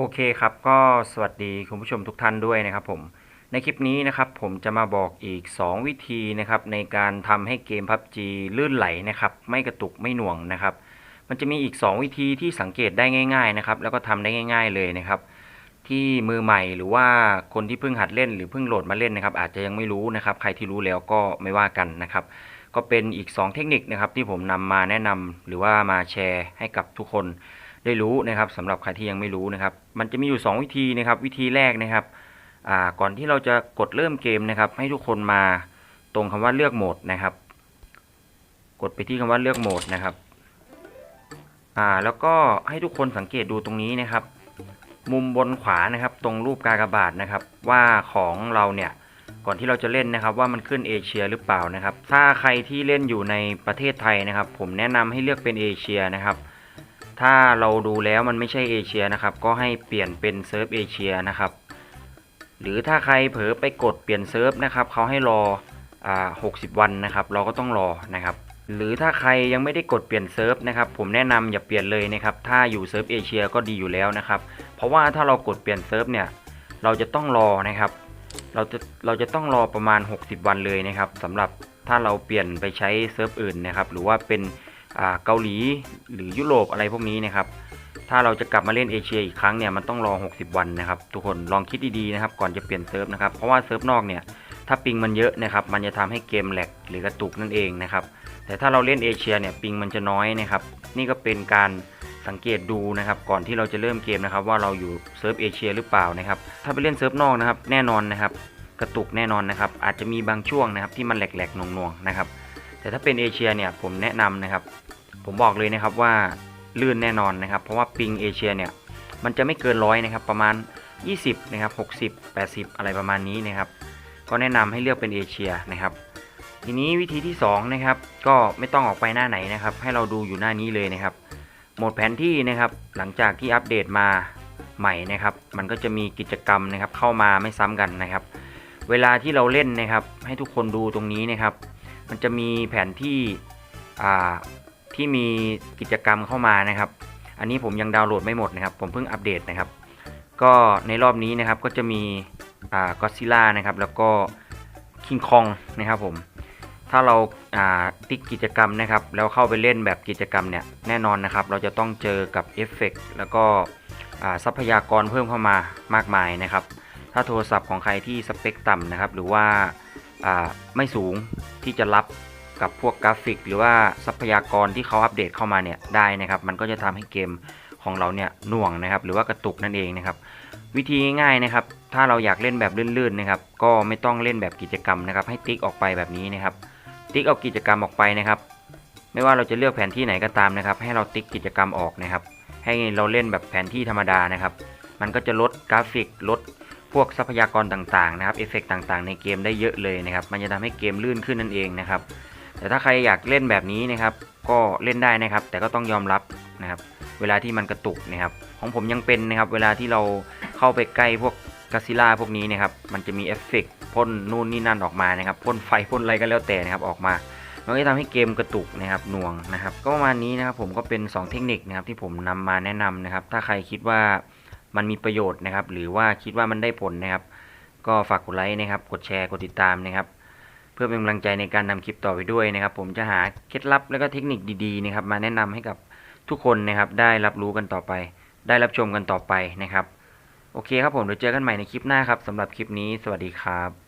โอเคครับก็สวัสดีคุณผู้ชมทุกท่านด้วยนะครับผมในคลิปนี้นะครับผมจะมาบอกอีก 2 วิธีนะครับในการทำให้เกม PUBG ลื่นไหลนะครับไม่กระตุกไม่หน่วงนะครับ มันจะมีอีก 2 วิธีที่สังเกตได้ง่ายๆนะครับแล้วก็ทำได้ง่าย ๆเลยนะครับ ที่มือใหม่หรือว่าคนที่เพิ่งหัดเล่นหรือเพิ่งโหลดมาเล่นนะครับ อาจจะยังไม่รู้นะครับ ใครที่รู้แล้วก็ไม่ว่ากันนะครับ ก็เป็นอีก 2 เทคนิคนะครับที่ผมนำมาแนะนำหรือว่ามาแชร์ให้กับทุกคน ได้รู้นะครับสำหรับใครที่ยังไม่รู้นะครับ มันจะมีอยู่ 2 วิธีนะครับ วิธีแรกนะครับก่อนที่เราจะกดเริ่มเกมนะครับ ให้ทุกคนมาตรงคำว่าเลือกโหมดนะครับ กดไปที่คำว่าเลือกโหมดนะครับ่าแล้วก็ให้ทุกคนสังเกตดูตรงนี้นะครับ มุมบนขวานะครับ ตรงรูปกากบาทนะครับ ว่าของเราเนี่ยก่อนที่เราจะเล่นนะครับ ว่ามันขึ้นเอเชียหรือเปล่านะครับ ถ้าใครที่เล่นอยู่ในประเทศไทยนะครับ ผมแนะนำให้เลือกเป็นเอเชียนะครับ ถ้าเราดูแล้วมันไม่ใช่เอเชียนะครับ ก็ให้เปลี่ยนเป็นเซิร์ฟเอเชียนะครับ หรือถ้าใครเผลอไปกดเปลี่ยนเซิร์ฟนะครับเขาให้รออ่า60วันนะครับ เราก็ต้องรอนะครับ หรือถ้าใครยังไม่ได้กดเปลี่ยนเซิร์ฟนะครับ ผมแนะนำอย่าเปลี่ยนเลยนะครับ ถ้าอยู่เซิร์ฟเอเชียก็ดีอยู่แล้วนะครับ เพราะว่าถ้าเรากดเปลี่ยนเซิร์ฟเนี่ย เราจะต้องรอนะครับ เราจะเราจะต้องรอประมาณ 60 วันเลยนะครับสำหรับถ้าเราเปลี่ยนไปใช้เซิร์ฟอื่นนะครับ หรือว่าเป็น เกาหลีหรือยุโรปอะไรพวกนี้นะครับ ถ้าเราจะกลับมาเล่นเอเชียอีกครั้งเนี่ยมันต้องรอ 60 วันนะครับทุกคนลองคิดดีๆนะครับก่อนจะเปลี่ยนเซิร์ฟนะครับเพราะว่าเซิร์ฟนอกเนี่ยถ้าปิงมันเยอะนะครับมันจะทำให้เกมแหลกหรือกระตุกนั่นเองนะครับแต่ถ้าเราเล่นเอเชียเนี่ยปิงมันจะน้อยนะครับนี่ก็เป็นการสังเกตดูนะครับก่อนที่เราจะเริ่มเกมนะครับว่าเราอยู่เซิร์ฟเอเชียหรือเปล่านะครับถ้าไปเล่นเซิร์ฟนอกนะครับแน่นอนนะครับกระตุกแน่นอนนะครับอาจจะมีบางช่วงนะครับที่มันแหลกๆหน่วงๆนะครับ แต่ถ้าเป็นเอเชียเนี่ยผมแนะนำนะครับ ผมบอกเลยนะครับว่าลื่นแน่นอนนะครับ เพราะว่าปิงเอเชียเนี่ยมันจะไม่เกินร้อยนะครับ ประมาณ 20นะครับ60 80 อะไรประมาณนี้นะครับ ก็แนะนำให้เลือกเป็นเอเชียนะครับ ทีนี้วิธีที่2นะครับก็ไม่ต้องออกไปหน้าไหนนะครับ ให้เราดูอยู่หน้านี้เลยนะครับ โหมดแผนที่นะครับ หลังจากที่อัปเดตมาใหม่นะครับ มันก็จะมีกิจกรรมนะครับ เข้ามาไม่ซ้ำกันนะครับ เวลาที่เราเล่นนะครับ ให้ทุกคนดูตรงนี้นะครับ มันจะมีแผนที่ที่มีกิจกรรมเข้ามานะครับ อันนี้ผมยังดาวน์โหลดไม่หมดนะครับ ผมเพิ่งอัปเดตนะครับ ก็ในรอบนี้นะครับก็จะมีก็ซิล่านะครับ แล้วก็คิงคองนะครับผมถ้าเราาติ๊กกิจกรรมนะครับ แล้วเข้าไปเล่นแบบกิจกรรมเนี่ยแน่นอนนะครับ เราจะต้องเจอกับเอฟเฟกต์แล้วก็ทรัพยากรเพิ่มเข้ามามากมายนะครับ ถ้าโทรศัพท์ของใครที่สเปคต่ำนะครับ หรือว่า ไม่สูงที่จะรับกับพวกกราฟิก หรือว่าทรัพยากรที่เขาอัปเดตเข้ามาเนี่ยได้นะครับ มันก็จะทำให้เกมของเราเนี่ยหน่วงนะครับ หรือว่ากระตุกนั่นเองนะครับ วิธีง่ายๆนะครับ ถ้าเราอยากเล่นแบบลื่นๆนะครับ ก็ไม่ต้องเล่นแบบกิจกรรมนะครับ ให้ติ๊กออกไปแบบนี้นะครับ ติ๊กเอากิจกรรมออกไปนะครับ ไม่ว่าเราจะเลือกแผนที่ไหนก็ตามนะครับ ให้เราติ๊กกิจกรรมออกนะครับ ให้เราเล่นแบบแผนที่ธรรมดานะครับ มันก็จะลดกราฟิกลด พวกทรัพยากรต่างๆนะครับเอฟเฟกต่างๆ ในเกมได้เยอะเลยนะครับ มันจะทำให้เกมลื่นขึ้นนั่นเองนะครับ แต่ถ้าใครอยากเล่นแบบนี้นะครับ ก็เล่นได้นะครับ แต่ก็ต้องยอมรับนะครับ เวลาที่มันกระตุกนะครับ ของผมยังเป็นนะครับ เวลาที่เราเข้าไปใกล้พวกกาซิล่าพวกนี้นะครับ มันจะมีเอฟเฟกต์พ่นนู่นนี่นั่นออกมานะครับพ่นไฟพ่นอะไรก็แล้วแต่นะครับออกมามันก็ทำให้เกมกระตุกนะครับหน่วงนะครับ ก็ประมาณนี้นะครับผมก็เป็น 2 เทคนิคนะครับที่ผมนำมาแนะนำนะครับ ถ้าใครคิดว่า มันมีประโยชน์นะครับ หรือว่าคิดว่ามันได้ผลนะครับ ก็ฝากกดไลค์นะครับ กดแชร์ กดติดตามนะครับ เพื่อเป็นกำลังใจในการนำคลิปต่อไปด้วยนะครับ ผมจะหาเคล็ดลับและก็เทคนิคดีๆนะครับ มาแนะนำให้กับทุกคนนะครับ ได้รับรู้กันต่อไป ได้รับชมกันต่อไปนะครับ โอเคครับผมเดี๋ยวเจอกันใหม่ในคลิปหน้าครับสำหรับคลิปนี้ สวัสดีครับ